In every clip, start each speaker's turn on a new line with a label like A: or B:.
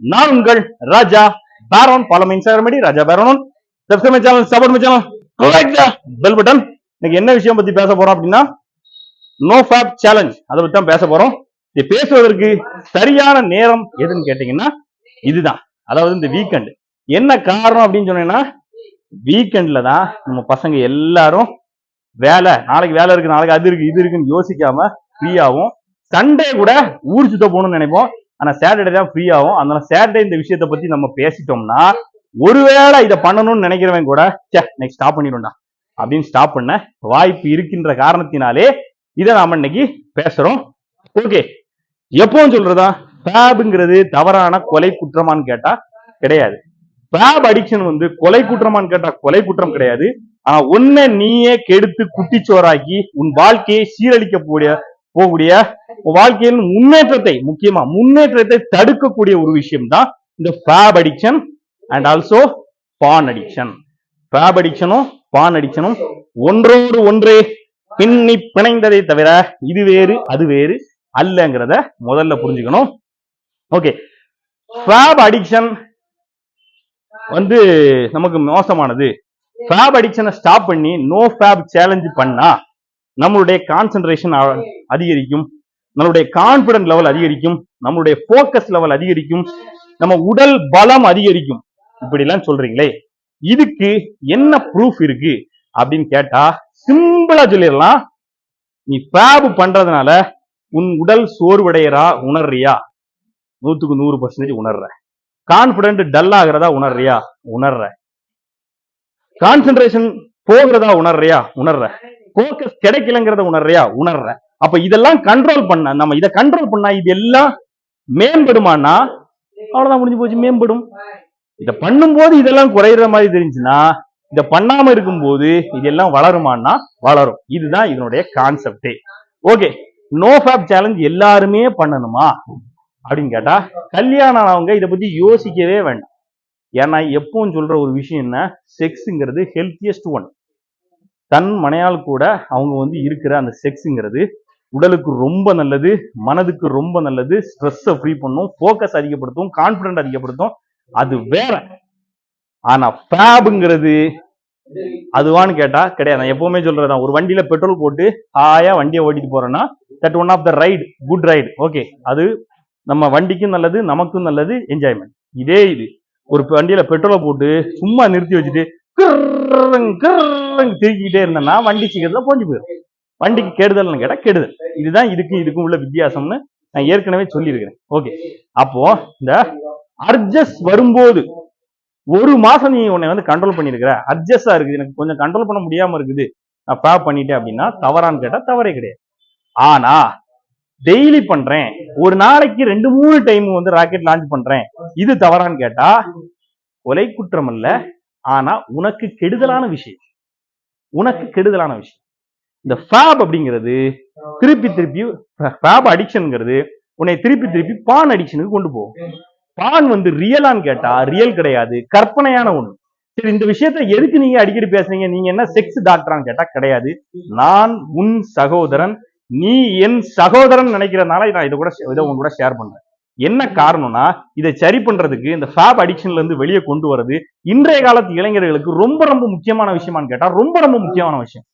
A: நான் உங்கள் Raja பேரோன் follow Instagram ID Raja பேரோன் subscribe channel support my channel click the bell button இன்னைக்கு என்ன விஷயம் பத்தி பேச போறோம் அப்படின்னா நோ ஃபேப் சேலஞ்ச் அதை பத்தி தான் பேச போறோம். இது பேசுவதற்கு சரியான நேரம் எதுன்னு கேட்டீங்கன்னா இதுதான். அதாவது இந்த வீக்கெண்ட் என்ன காரணம் அப்படின்னு சொன்னீங்கன்னா வீக்கெண்ட்ல தான் நம்ம பசங்க எல்லாரும் வேலை நாளைக்கு வேலை இருக்கு நாளைக்கு அது இருக்கு இது இருக்குன்னு யோசிக்காம ஃப்ரீயாவும் சண்டே கூட ஊர் சுத்த போகணும்னு நினைப்போம். ஆனா சாட்டர்டே தான் ஃப்ரீ ஆகும். அதனால சாட்டர்டே இந்த விஷயத்தை பத்தி நம்ம பேசிட்டோம்னா ஒருவேளை இதை பண்ணணும்னு நினைக்கிறவன் கூட சே நெக்ஸ்ட் ஸ்டாப் பண்ணிடும்டா அப்படின்னு ஸ்டாப் பண்ண வாய்ப்பு இருக்கின்ற காரணத்தினாலே இதை நாம இன்னைக்கு பேசுறோம். ஓகே எப்பவும் சொல்றதா? ஃபேப்ங்கிறது தவறான கொலை குற்றமான்னு கேட்டா கிடையாது. ஃபேப் அடிக்ஷன் வந்து கொலை குற்றமான்னு கேட்டா கொலை குற்றம் கிடையாது. ஆனா ஒன்ன நீயே கெடுத்து குட்டிச்சோராக்கி உன் வாழ்க்கையை சீரழிக்கக்கூடிய போகக்கூடிய வாழ்க்கையில் முன்னேற்றத்தை முக்கியமா முன்னேற்றத்தை தடுக்கக்கூடிய ஒரு விஷயம் தான் இந்த fap addiction and also porn addiction fap அடிக்ஷனும் porn அடிக்ஷனும் ஒன்றோடு ஒன்றே பின்னி பிணைந்ததை தவிர இது வேறு அது வேறு அல்லங்கிறத முதல்ல புரிஞ்சுக்கணும். ஓகே ஃபேப் அடிக்ஷன் வந்து நமக்கு மோசமானது. ஃபேப் அடிக்ஷனை ஸ்டாப் பண்ணி நோ ஃபேப் சேலஞ்சு பண்ணா நம்மளுடைய கான்சென்ட்ரேஷன் அதிகரிக்கும். நம்மளுடைய கான்பிடன்ட் லெவல் அதிகரிக்கும். நம்மளுடைய போக்கஸ் லெவல் அதிகரிக்கும். நம்ம உடல் பலம் அதிகரிக்கும். இப்படி எல்லாம் சொல்றீங்களே. இதுக்கு என்ன ப்ரூஃப் இருக்கு? அப்படின்னு கேட்டா சிம்பிளா சொல்லிடலாம். நீ ஃபேப் பண்றதுனால உன் உடல் சோர்வடையறா உணர்றியா? நூத்துக்கு நூறு பர்சன்டேஜ் உணர்ற. கான்பிடன்ட் டல் ஆகிறதா உணர்றியா? உணர்ற. கான்சென்ட்ரேஷன் போகிறதா உணர்றியா? உணர்ற. போக்கஸ் கிடைக்கலங்கிறத உணர்றியா? உணர்ற அப்ப இதெல்லாம் கண்ட்ரோல் பண்ண நம்ம இதை கண்ட்ரோல் பண்ணா இது எல்லாம் மேம்படுமானா அவ்வளவுதான் முடிஞ்சு போச்சு மேம்படும். இதை பண்ணும்போது இதெல்லாம் குறையிற மாதிரி தெரிஞ்சுன்னா இதை பண்ணாம இருக்கும்போது இதெல்லாம் வளருமான்னா வளரும். இதுதான் இதனுடைய கான்செப்டே ஓகே நோ ஃபேப் சேலஞ்ச் எல்லாருமே பண்ணணுமா? அப்படின்னு கேட்டா கல்யாணம் ஆனவங்க இதை பத்தி யோசிக்கவே வேண்டாம். ஏன்னா எப்பவும் சொல்ற ஒரு விஷயம் என்ன? செக்ஸுங்கிறது ஹெல்த்தியஸ்ட் ஒன் தன் மனையால் கூட அவங்க வந்து இருக்கிற அந்த செக்ஸுங்கிறது உடலுக்கு ரொம்ப நல்லது மனதுக்கு ரொம்ப நல்லது ஸ்ட்ரெஸ்ஸை ஃப்ரீ பண்ணும் ஃபோக்கஸ் அதிகப்படுத்தும் கான்ஃபிடென்ட் அதிகப்படுத்தும். அது வேற. ஆனா ஃபேபுங்கிறது அதுவான்னு கேட்டா கிடையாது. நான் எப்பவுமே சொல்றேன் ஒரு வண்டியில பெட்ரோல் போட்டு ஹாயா வண்டியை ஓட்டிட்டு போறேன்னா that one of the ride good ride okay அது நம்ம வண்டிக்கும் நல்லது நமக்கும் நல்லது என்ஜாய்மெண்ட் இதே இது. ஒரு வண்டியில பெட்ரோலை போட்டு சும்மா நிறுத்தி வச்சுட்டு திருக்கிட்டே இருந்தேன்னா வண்டி சீக்கிரத்துல போஞ்சு போயிடும் வண்டிக்கு கெடுதல்னு கேட்டால் கெடுதல். இதுதான் இதுக்கும் இதுக்கும் உள்ள வித்தியாசம்னு நான் ஏற்கனவே சொல்லியிருக்கிறேன். ஓகே. அப்போ இந்த அர்ஜஸ் வரும்போது ஒரு மாசம் நீ உன்னை வந்து கண்ட்ரோல் பண்ணியிருக்கிற. அட்ஜஸ்டா இருக்குது. எனக்கு கொஞ்சம் கண்ட்ரோல் பண்ண முடியாம இருக்குது. நான் ஃபேப் பண்ணிட்டேன் அப்படின்னா தவறான்னு கேட்டா தவறே கிடையாது. ஆனா டெய்லி பண்றேன். ஒரு நாளைக்கு ரெண்டு மூணு டைம் வந்து ராக்கெட் லான்ச் பண்றேன். இது தவறான்னு கேட்டா கொலை குற்றம் அல்ல ஆனா உனக்கு கெடுதலான விஷயம். உனக்கு கெடுதலான விஷயம். இந்த ஃபேப் அப்படிங்கிறது திருப்பி திருப்பி ஃபேப் அடிக்ஷன்ங்கிறது உன்னை திருப்பி திருப்பி பான் அடிக்ஷனுக்கு கொண்டு போகும். பான் வந்து ரியலான்னு கேட்டா ரியல் கிடையாது. கற்பனையான ஒண்ணு. சரி இந்த விஷயத்த எதுக்கு நீங்க அடிக்கடி பேசுறீங்க? நீங்க என்ன செக்ஸ் டாக்டரான்னு கேட்டா கிடையாது. நான் உன் சகோதரன் நீ என் சகோதரன் நினைக்கிறதுனால நான் இதை கூட இதை உங்க கூட ஷேர் பண்றேன். என்ன காரணம்னா இதை சரி பண்றதுக்கு இந்த ஃபேப் அடிக்ஷன்ல இருந்து வெளியே கொண்டு வர்றது இன்றைய காலத்து இளைஞர்களுக்கு ரொம்ப ரொம்ப முக்கியமான விஷயமான்னு கேட்டா ரொம்ப ரொம்ப முக்கியமான விஷயம்.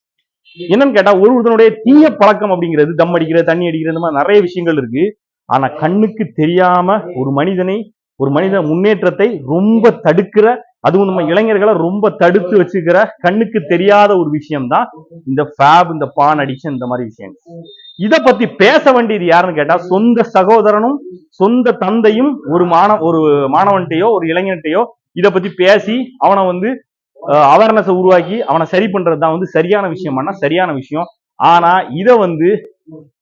A: என்னன்னு கேட்டா ஒரு ஒருத்தனுடைய தீய பழக்கம் அப்படிங்கிறது தம் அடிக்கிறது தண்ணி அடிக்கிறது இந்த மாதிரி நிறைய விஷயங்கள் இருக்கு. ஆனா கண்ணுக்கு தெரியாம ஒரு மனிதனை ஒரு மனித முன்னேற்றத்தை ரொம்ப தடுக்கிற அதுவும் நம்ம இளைஞர்களை ரொம்ப தடுத்து வச்சுக்கிற கண்ணுக்கு தெரியாத ஒரு விஷயம் தான் இந்த ஃபேப் இந்த பான் அடிக்ஷன் இந்த மாதிரி விஷயங்கள். இத பத்தி பேச வேண்டியது யாருன்னு கேட்டா சொந்த சகோதரனும் சொந்த தந்தையும் ஒரு மாணவ ஒரு மாணவன்கிட்டயோ ஒரு இளைஞன்கிட்டயோ இத பத்தி பேசி அவனை வந்து அவேர்னஸை உருவாக்கி அவனை சரி பண்றது தான் வந்து சரியான விஷயமானா சரியான விஷயம். ஆனா இத வந்து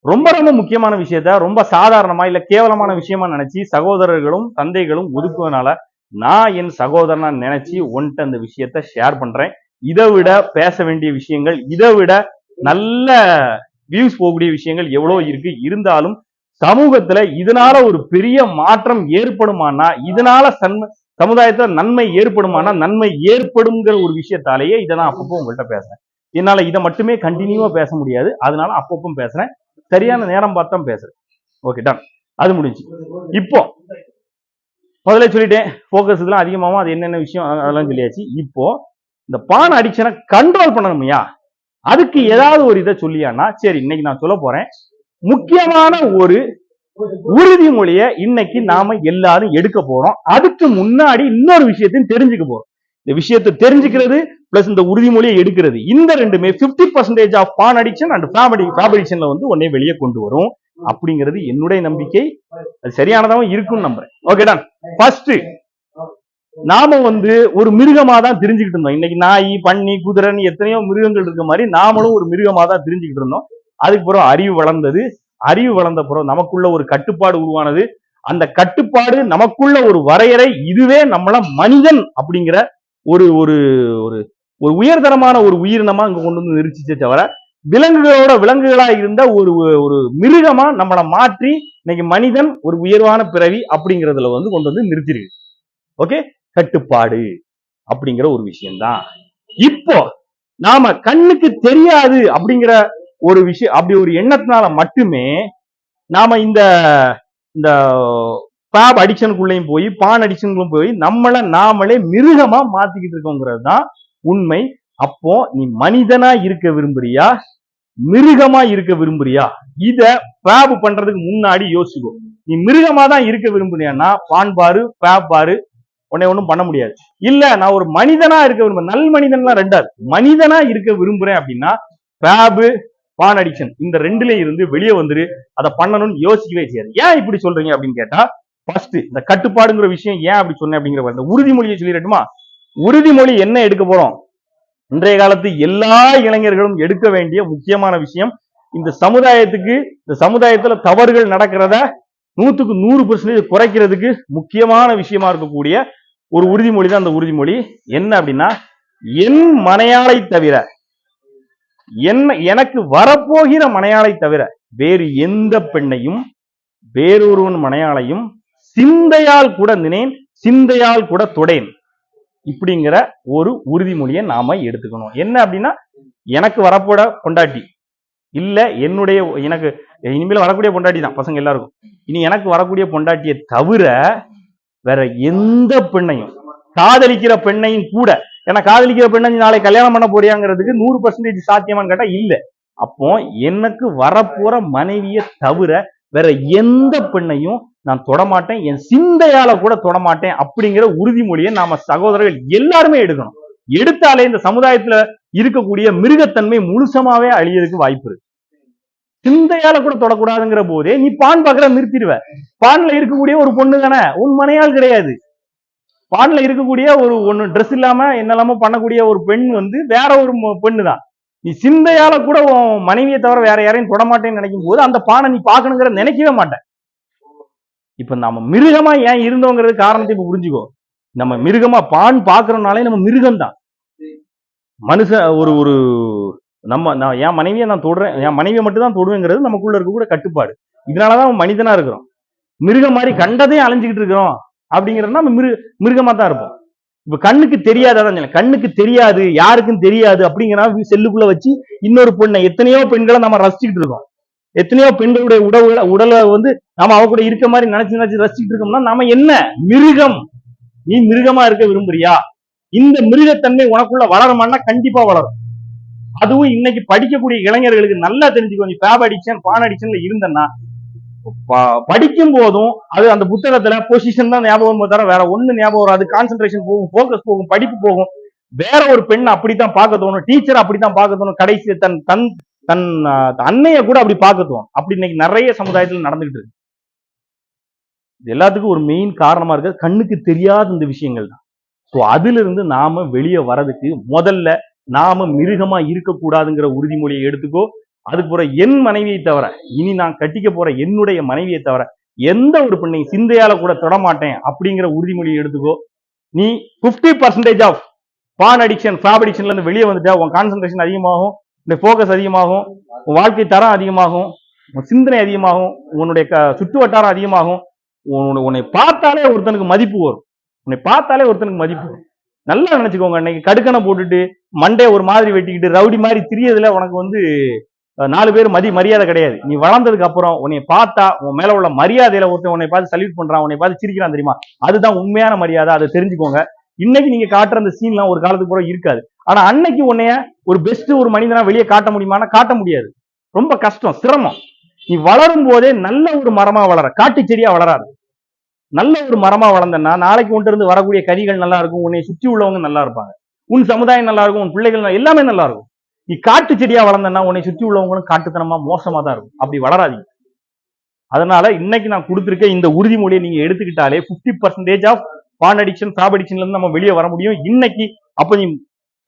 A: ரொம்ப ரொம்ப முக்கியமான விஷயத்த ரொம்ப சாதாரணமா இல்ல கேவலமான விஷயமா நினைச்சு சகோதரர்களும் தந்தைகளும் ஒதுக்குவதனால நான் என் சகோதரனா நினைச்சு ஒன்ட்டு அந்த விஷயத்த ஷேர் பண்றேன். இதை விட பேச வேண்டிய விஷயங்கள் இதை விட நல்ல வியூஸ் போகக்கூடிய விஷயங்கள் எவ்வளவு இருக்கு? இருந்தாலும் சமூகத்துல இதனால ஒரு பெரிய மாற்றம் ஏற்படுமானா இதனால சன்ம சமுதாயத்துல நன்மை ஏற்படுமானா நன்மை ஏற்படுங்கிற ஒரு விஷயத்தாலேயே இதை நான் அப்பப்போ உங்கள்கிட்ட பேசுறேன். என்னால இதை மட்டுமே கண்டினியூவா பேச முடியாது. அதனால அப்பப்போ பேசுறேன். சரியான நேரம் பார்த்தா பேசுறேன். ஓகே டன் அது முடிஞ்சு. இப்போ முதல்ல சொல்லிட்டேன். ஃபோக்கஸ் இதெல்லாம் அதிகமாகவும் அது என்னென்ன விஷயம்? அதெல்லாம் சொல்லியாச்சு. இப்போ இந்த பான் அடிக்ஷனை கண்ட்ரோல் பண்ணணுமையா? அதுக்கு ஏதாவது ஒரு இதை சொல்லியானா சரி இன்னைக்கு நான் சொல்ல போறேன். முக்கியமான ஒரு உறுதிமொழிய இன்னைக்கு நாம எல்லாரும் எடுக்க போறோம். அதுக்கு முன்னாடி இன்னொரு விஷயத்தையும் தெரிஞ்சுக்க போறோம். இந்த விஷயத்தை தெரிஞ்சுக்கிறது பிளஸ் இந்த உறுதிமொழியை எடுக்கிறது. இந்த ரெண்டுமே 50% percentage of porn addiction and family ஃபேபரிக்ஷன்ல வந்து உடனே வெளியே கொண்டு வரும். அப்படிங்கிறது என்னுடைய நம்பிக்கை. அது சரியானதாகவும் இருக்கும்னு நம்புறேன். ஓகே டான் ஃபர்ஸ்ட் நாம வந்து ஒரு மிருகமா தான் தெரிஞ்சுக்கிட்டு இருந்தோம். இன்னைக்கு நாய் பன்னி குதிரைன்னு எத்தனையோ மிருகங்கள் இருக்க மாதிரி நாமளும் ஒரு மிருகமா தான் தெரிஞ்சுக்கிட்டு இருந்தோம். அதுக்கு பிறகு அறிவு வளர்ந்தது. அறிவு வளர்ந்த பிறகு நமக்குள்ள ஒரு கட்டுப்பாடு உருவானது. அந்த கட்டுப்பாடு நமக்குள்ள ஒரு வரையறை இதுவே நம்மள மனிதன் அப்படிங்கிற ஒரு ஒரு ஒரு ஒரு உயர்தரமான ஒரு உயிரினமா இங்க கொண்டு வந்து நிறுத்திச்சே தவிர விலங்குகளோட விலங்குகளா இருந்த ஒரு ஒரு மிருகமா நம்மளை மாற்றி இன்னைக்கு மனிதன் ஒரு உயர்வான பிறவி அப்படிங்கறதுல வந்து கொண்டு வந்து நிறுத்திருக்கு. ஓகே? கட்டுப்பாடு அப்படிங்கிற ஒரு விஷயம்தான். இப்போ நாம கண்ணுக்கு தெரியாது அப்படிங்கிற ஒரு விஷயம் அப்படி ஒரு எண்ணத்தினால மட்டுமே நாம இந்த இந்த பேப் அடிக்ஷனுக்குள்ளேயும் போய் பான் அடிக்ஷனுக்குள்ளேயும் போய் நம்மள நாமளே மிருகமா மாத்திக்கிட்டு இருக்கோங்கிறது தான் உண்மை. அப்போ நீ மனிதனா இருக்க விரும்புறியா? மிருகமா இருக்க விரும்புறியா? இத பேப் பண்றதுக்கு முன்னாடி யோசிக்கும் நீ மிருகமா தான் இருக்க விரும்புறியான்னா பான் பாரு பேப் பாரு உன்னை ஒண்ணும் பண்ண முடியாது. இல்ல நான் ஒரு மனிதனா இருக்க விரும்புறேன். நல் மனிதன்லாம் ரெண்டாரு மனிதனா இருக்க விரும்புறேன் அப்படின்னா பேபு பான் அடிக்ஷன் இந்த ரெண்டுல இருந்து வெளியே வந்துரு. அதை பண்ணணும்னு யோசிக்கவே செய்யாது. ஏன் இப்படி சொல்றீங்க அப்படின்னு கேட்டா ஃபர்ஸ்ட் இந்த கட்டுப்பாடுங்கிற விஷயம் ஏன் அப்படி சொன்னேன் அப்படிங்கிற இந்த உறுதிமொழியை சொல்லிடட்டுமா? உறுதிமொழி என்ன எடுக்க போறோம்? இன்றைய காலத்து எல்லா இளைஞர்களும் எடுக்க வேண்டிய முக்கியமான விஷயம் இந்த சமுதாயத்துக்கு இந்த சமுதாயத்துல தவறுகள் நடக்கிறத நூத்துக்கு நூறு பெர்சன்டேஜ் குறைக்கிறதுக்கு முக்கியமான விஷயமா இருக்கக்கூடிய ஒரு உறுதிமொழி தான் அந்த உறுதிமொழி. என்ன அப்படின்னா என் மனையாளை தவிர என்ன எனக்கு வரப்போகிற மனையாளை தவிர வேறு எந்த பெண்ணையும் வேறொருவன் மனையாளையும் சிந்தையால் கூட நினேன் சிந்தையால் கூட தொடேன் இப்படிங்கிற ஒரு உறுதிமொழியை நாம எடுத்துக்கணும். என்ன அப்படின்னா எனக்கு வரப்போட கொண்டாட்டி இல்லை என்னுடைய எனக்கு இனிமேல் வரக்கூடிய பொண்டாட்டி தான் பசங்க எல்லாருக்கும். இனி எனக்கு வரக்கூடிய பொண்டாட்டியை தவிர வேற எந்த பெண்ணையும் காதலிக்கிற பெண்ணையும் கூட ஏன்னா காதலிக்கிற பெண்ணை நாளை கல்யாணம் பண்ண போறியாங்கிறதுக்கு நூறு பர்சன்டேஜ் சாத்தியமான்னு கேட்டா இல்லை. அப்போ எனக்கு வரப்போற மனைவியை தவிர வேற எந்த பெண்ணையும் நான் தொடமாட்டேன் என் சிந்தையால கூட தொடமாட்டேன் அப்படிங்கிற உறுதிமொழியை நாம சகோதரர்கள் எல்லாருமே எடுக்கணும். எடுத்தாலே இந்த சமுதாயத்துல இருக்கக்கூடிய மிருகத்தன்மை முழுசமாவே அழியறதுக்கு வாய்ப்பு இருக்கு. சிந்தையால கூட தொடக்கூடாதுங்கிற போதே நீ பான் பாக்குற நிறுத்திடுவ. பான்ல இருக்கக்கூடிய ஒரு பொண்ணு தானே? உன் மனையால் கிடையாது. பான்ல இருக்கக்கூடிய ஒரு ஒண்ணு ட்ரெஸ் இல்லாம என்னெல்லாமோ பண்ணக்கூடிய ஒரு பெண் வந்து வேற ஒரு பெண்ணு தான். நீ சிந்தையால கூட உன் மனைவியை தவிர வேற யாரையும் தொடமாட்டேன்னு நினைக்கும் போது அந்த பானை நீ பாக்கணுங்கிற நினைக்கவே மாட்டேன். இப்ப நம்ம மிருகமா ஏன் இருந்தோங்கிறது காரணத்தை இப்ப புரிஞ்சுக்கோ. நம்ம மிருகமா பான் பாக்குறோம்னாலே நம்ம மிருகம் தான் மனுஷன் ஒரு ஒரு நம்ம நான் என் மனைவியை நான் தொடுறேன். என் மனைவியை மட்டும் தான் தொடுவேங்கிறது நமக்குள்ள கூட கட்டுப்பாடு. இதனாலதான் மனிதனா இருக்கிறோம் மிருகம் மாதிரி கண்டதையும் அலைஞ்சுக்கிட்டு இருக்கிறோம் அப்படிங்கிறதுனா நம்ம மிரு மிருகமா தான் இருப்போம். இப்ப கண்ணுக்கு தெரியாது அதான் கண்ணுக்கு தெரியாது யாருக்கும் தெரியாது அப்படிங்கிற செல்லுக்குள்ள வச்சு இன்னொரு பெண்ணை எத்தனையோ பெண்களை நம்ம ரசிச்சுக்கிட்டு இருக்கோம். எத்தனையோ பெண்களுடைய உடவுகளை உடலை வந்து நாம அவ கூட இருக்க மாதிரி நினைச்சு நினைச்சு ரசிச்சுட்டு இருக்கோம்னா நாம என்ன? மிருகம். நீ மிருகமா இருக்க விரும்புறியா? இந்த மிருகத்தன்மை உனக்குள்ள வளருமான்னா கண்டிப்பா வளரும். அதுவும் இன்னைக்கு படிக்கக்கூடிய இளைஞர்களுக்கு நல்லா தெரிஞ்சுக்கோ நீ பேப் அடிக்ஷன் பான் அடிக்ஷன்ல இருந்தன்னா ப- படிக்கும் போதும் அது அந்த புத்தகத்துல பொசிஷன் தான் ஞாபகம் வருமே தவிர வேற ஒண்ணு ஞாபகம் வராது. கான்சென்ட்ரேஷன் போகும் போக்கஸ் போகும் படிப்பு போகும். வேற ஒரு பெண் அப்படித்தான் பார்க்க தோணும் டீச்சர் அப்படித்தான் பார்க்க தோணும். கடைசி தன் தன் தன் அன்னைய கூட அப்படி பார்க்க தோணும். அப்படி இன்னைக்கு நிறைய சமுதாயத்துல நடந்துகிட்டு இருக்கு. இது எல்லாத்துக்கும் ஒரு மெயின் காரணமா இருக்கிறது கண்ணுக்கு தெரியாத இந்த விஷயங்கள் தான். ஸோ அதிலிருந்து நாம வெளியே வரதுக்கு முதல்ல நாம மிருகமா இருக்கக்கூடாதுங்கிற உறுதிமொழியை எடுத்துக்கோ. அதுக்கு பிறகு என் மனைவியை தவிர இனி நான் கட்டிக்க போற என்னுடைய மனைவியை தவிர எந்த ஒரு பெண்ணை சிந்தையால கூட தொடமாட்டேன் அப்படிங்கிற உறுதிமொழியை எடுத்துக்கோ. நீ 50% percentage of porn addiction fap அடிக்ஷன்ல இருந்து வெளியே வந்துட்டா உன் கான்சன்ட்ரேஷன் அதிகமாகும் இந்த ஃபோக்கஸ் அதிகமாகும் உன் வாழ்க்கை தரம் அதிகமாகும் உன் சிந்தனை அதிகமாகும் உன்னுடைய க- சுற்று வட்டாரம் அதிகமாகும் உன்னை உன்னை பார்த்தாலே ஒருத்தனுக்கு மதிப்பு வரும். உன்னை பார்த்தாலே ஒருத்தனுக்கு மதிப்பு நல்லா நினைச்சுக்கோங்க இன்னைக்கு கடுக்கனை போட்டுட்டு மண்டே ஒரு மாதிரி வெட்டிக்கிட்டு ரவுடி மாதிரி திரியதுல உனக்கு வந்து நாலு பேர் மதி மரியாதை கிடையாது. நீ வளர்ந்ததுக்கு அப்புறம் உன்னை பார்த்தா உன் மேல உள்ள மரியாதையில ஒருத்தன் உன்னை பார்த்து சல்யூட் பண்றான் உன்னை பார்த்து சிரிக்கிறான் தெரியுமா? அதுதான் உண்மையான மரியாதை அதை தெரிஞ்சுக்கோங்க. இன்னைக்கு நீங்க காட்டுற அந்த சீன்லாம் ஒரு காலத்துக்கு பூரா இருக்காது. ஆனா அன்னைக்கு உன்னைய ஒரு பெஸ்ட் ஒரு மனிதனா வெளியே காட்ட முடியுமானா காட்ட முடியாது. ரொம்ப கஷ்டம் சிரமம். நீ வளரும் போதே நல்ல ஒரு மரமா வளர காட்டு செடியா வளராது. நல்ல ஒரு மரமா வளர்ந்தன்னா நாளைக்கு உன்கிட்ட இருந்து வரக்கூடிய கனிகள் நல்லா இருக்கும் உன்னை சுற்றி உள்ளவங்க நல்லா இருப்பாங்க. உன் சமுதாயம் நல்லா இருக்கும் உன் பிள்ளைகள் நல்லா- எல்லாமே நல்லா இருக்கும். நீ காட்டு செடியா வளர்ந்தன்னா உன்னை சுற்றி உள்ளவங்களும் காட்டுத்தனமா மோசமா தான் இருக்கும். அப்படி வளராதீங்க. அதனால இன்னைக்கு நான் கொடுத்துருக்க இந்த உறுதிமொழியை நீங்க எடுத்துக்கிட்டாலே 50% பர்சன்டேஜ் ஆஃப் பான் அடிக்ஷன் சாப் அடிக்ஷன்ல இருந்து நம்ம வெளியே வர முடியும். இன்னைக்கு அப்ப நீ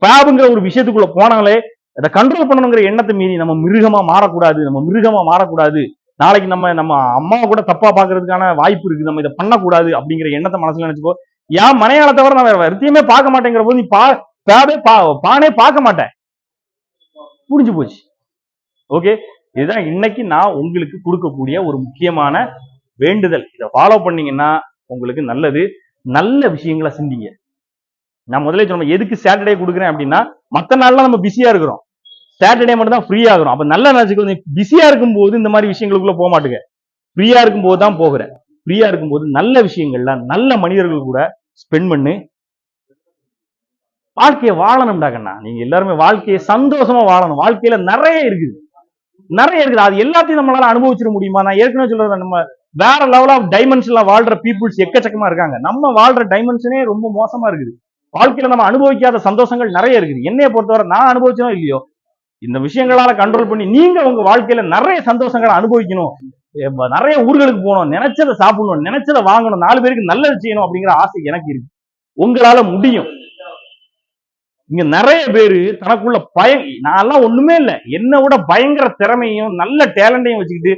A: பாபுங்கிற ஒரு விஷயத்துக்குள்ள போனாலே அதை கண்ட்ரோல் பண்ணணுங்கிற எண்ணத்தை மீறி நம்ம மிருகமா மாறக்கூடாது நம்ம மிருகமா மாறக்கூடாது. நாளைக்கு நம்ம நம்ம அம்மாவை கூட தப்பா பாக்குறதுக்கான வாய்ப்பு இருக்கு நம்ம இதை பண்ணக்கூடாது அப்படிங்கிற எண்ணத்தை மனசுல நினைச்சுக்கோ. ஏன் மனையாள தவிர நான் வேற விருத்தியமே பார்க்க மாட்டேங்கிற போது நீ பா ஃபேபே பா பானே பார்க்க மாட்டேன். புரிஞ்சு போச்சு. ஓகே இதுதான் இன்னைக்கு நான் உங்களுக்கு கொடுக்கக்கூடிய ஒரு முக்கியமான வேண்டுதல். இதை ஃபாலோ பண்ணீங்கன்னா உங்களுக்கு நல்லது. நல்ல விஷயங்களை சிந்திங்க. நான் முதல்ல சொன்ன எதுக்கு சாட்டர்டே கொடுக்குறேன் அப்படின்னா மற்ற நாள்லாம் நம்ம பிஸியா இருக்கிறோம். சாட்டர்டே மட்டும் தான் ஃப்ரீ ஆகணும். அப்ப நல்லா நினைச்சுக்கோ நீ பிஸியா இருக்கும்போது இந்த மாதிரி விஷயங்களுக்குள்ள போக மாட்டேங்க. ஃப்ரீயா இருக்கும்போது தான் போகிறேன். ஃப்ரீயா இருக்கும்போது நல்ல விஷயங்கள்லாம் நல்ல மனிதர்கள் கூட ஸ்பெண்ட் பண்ணு. வாழ்க்கையை வாழணும்டா கண்ணா. நீங்க எல்லாருமே வாழ்க்கையை சந்தோஷமா வாழணும். வாழ்க்கையில நிறைய இருக்குது. நிறைய இருக்குது. அது எல்லாத்தையும் நம்மளால அனுபவிச்சிட முடியுமா? நான் ஏற்கனவே சொல்றது நம்ம வேற லெவல் ஆஃப் டைமென்ஷன்ல வாழ்ற பீப்புள்ஸ் எக்கச்சக்கமா இருக்காங்க. நம்ம வாழ்ற டைமென்ஷனே ரொம்ப மோசமா இருக்குது. வாழ்க்கையில நம்ம அனுபவிக்காத சந்தோஷங்கள் நிறைய இருக்குது. என்னைய பொறுத்தவரை நான் அனுபவிச்சனோ இல்லையோ இந்த விஷயங்களால கண்ட்ரோல் பண்ணி நீங்க உங்க வாழ்க்கையில நிறைய சந்தோஷங்களை அனுபவிக்கணும். நிறைய ஊர்களுக்கு போகணும் நினைச்சதை சாப்பிடணும் நினைச்சதை வாங்கணும் நாலு பேருக்கு நல்லது செய்யணும் அப்படிங்கிற ஆசை எனக்கு இருக்கு. உங்களால முடியும். இங்க நிறைய பேரு தனக்குள்ள பய நான்லாம் ஒண்ணுமே இல்ல. என்னை விட பயங்கர திறமையும் நல்ல டேலண்டையும் வச்சுக்கிட்டு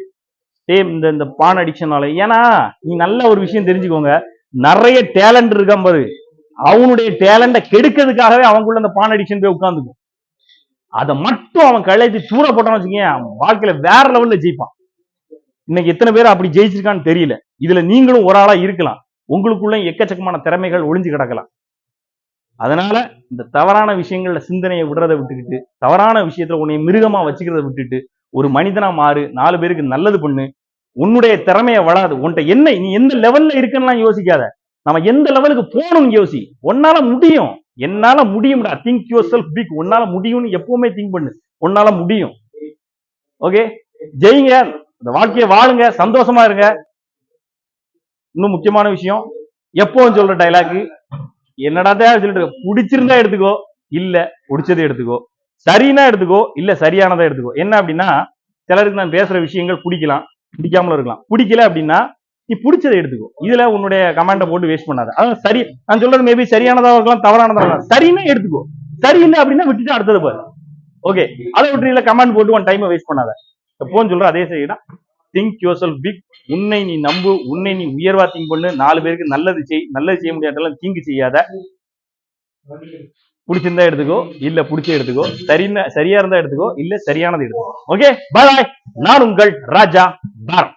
A: இந்த இந்த பான் அடிக்ஷனால ஏன்னா நீ நல்ல ஒரு விஷயம் தெரிஞ்சுக்கோங்க. நிறைய டேலண்ட் இருக்கான் பாரு. அவனுடைய டேலண்ட கெடுக்கிறதுக்காகவே அவங்களுக்குள்ள அந்த பான் அடிக்ஷன் போய் உட்காந்துக்கும் அதை மட்டும் அவன் கழைத்து தூர போட்டான்னு வச்சுக்கோங்க அவன் வாழ்க்கையில வேற லெவல்ல ஜெயிப்பான். இன்னைக்கு எத்தனை பேர் அப்படி ஜெயிச்சிருக்கான்னு தெரியல. இதுல நீங்களும் ஒரு ஆளா இருக்கலாம். உங்களுக்குள்ள எக்கச்சக்கமான திறமைகள் ஒளிஞ்சு கிடக்கலாம். அதனால இந்த தவறான விஷயங்கள்ல சிந்தனையை விடுறதை விட்டுக்கிட்டு தவறான விஷயத்துல உன்னை மிருகமா வச்சுக்கிறத விட்டுட்டு ஒரு மனிதனா மாறு நாலு பேருக்கு நல்லது பண்ணு உன்னுடைய திறமைய வளாது உன்கிட்ட என்ன நீ எந்த லெவல்ல இருக்குன்னு யோசிக்காத. நம்ம எந்த லெவலுக்கு போகணும்னு யோசி. உன்னால முடியும். என்னால முடியும்டா. திங்க் யுவர் செல்ஃப் பிக் உன்னால முடியும்னு எப்பவுமே திங்க் பண்ணு. உன்னால முடியும். ஓகே ஜெயிங்க. இந்த வாழ்க்கையை வாழுங்க. சந்தோஷமா இருங்க. இன்னும் முக்கியமான விஷயம் எப்பவும் சொல்ற டைலாக் என்னடா தான் சொல்லிட்டு பிடிச்சிருந்தா எடுத்துக்கோ. இல்ல பிடிச்சதை எடுத்துக்கோ. சரின்னா எடுத்துக்கோ. இல்ல சரியானதை எடுத்துக்கோ. என்ன அப்படின்னா சிலருக்கு நான் பேசுற விஷயங்கள் பிடிக்கலாம். பிடிக்காமலும் இருக்கலாம். பிடிக்கல அப்படின்னா நீ பிடிச்சதை எடுத்துக்கோ. இதுல உன்னுடைய கமெண்ட போட்டு வேஸ்ட் பண்ணாத. அதான் சரி. நான் சொல்றது மேபி சரியானதா இருக்கலாம் தவறானதா இருக்கலாம். சரின்னு எடுத்துக்கோ. சரியில்லை அப்படின்னா விட்டுட்டு அடுத்தது பாரு ஓகே அதை விட்டு இல்ல கமெண்ட் போட்டு உன் டைமை வேஸ்ட் பண்ணாத. எப்போன்னு சொல்ற அதே செய்யா திங்க் யுவர் செல் பிக் உன்னை நீ நம்பு. உன்னை நீ உயர்வா திங்க் பண்ணு. நாலு பேருக்கு நல்லது செய். நல்லது செய்ய முடியாதெல்லாம் தீங்கு செய்யாத. பிடிச்சிருந்தா எடுத்துக்கோ. இல்ல பிடிச்ச எடுத்துக்கோ. சரின்னு சரியா இருந்தா எடுத்துக்கோ. இல்ல சரியானது எடுத்துக்கோ. ஓகே பாய் நான் உங்கள் ராஜா பாரம்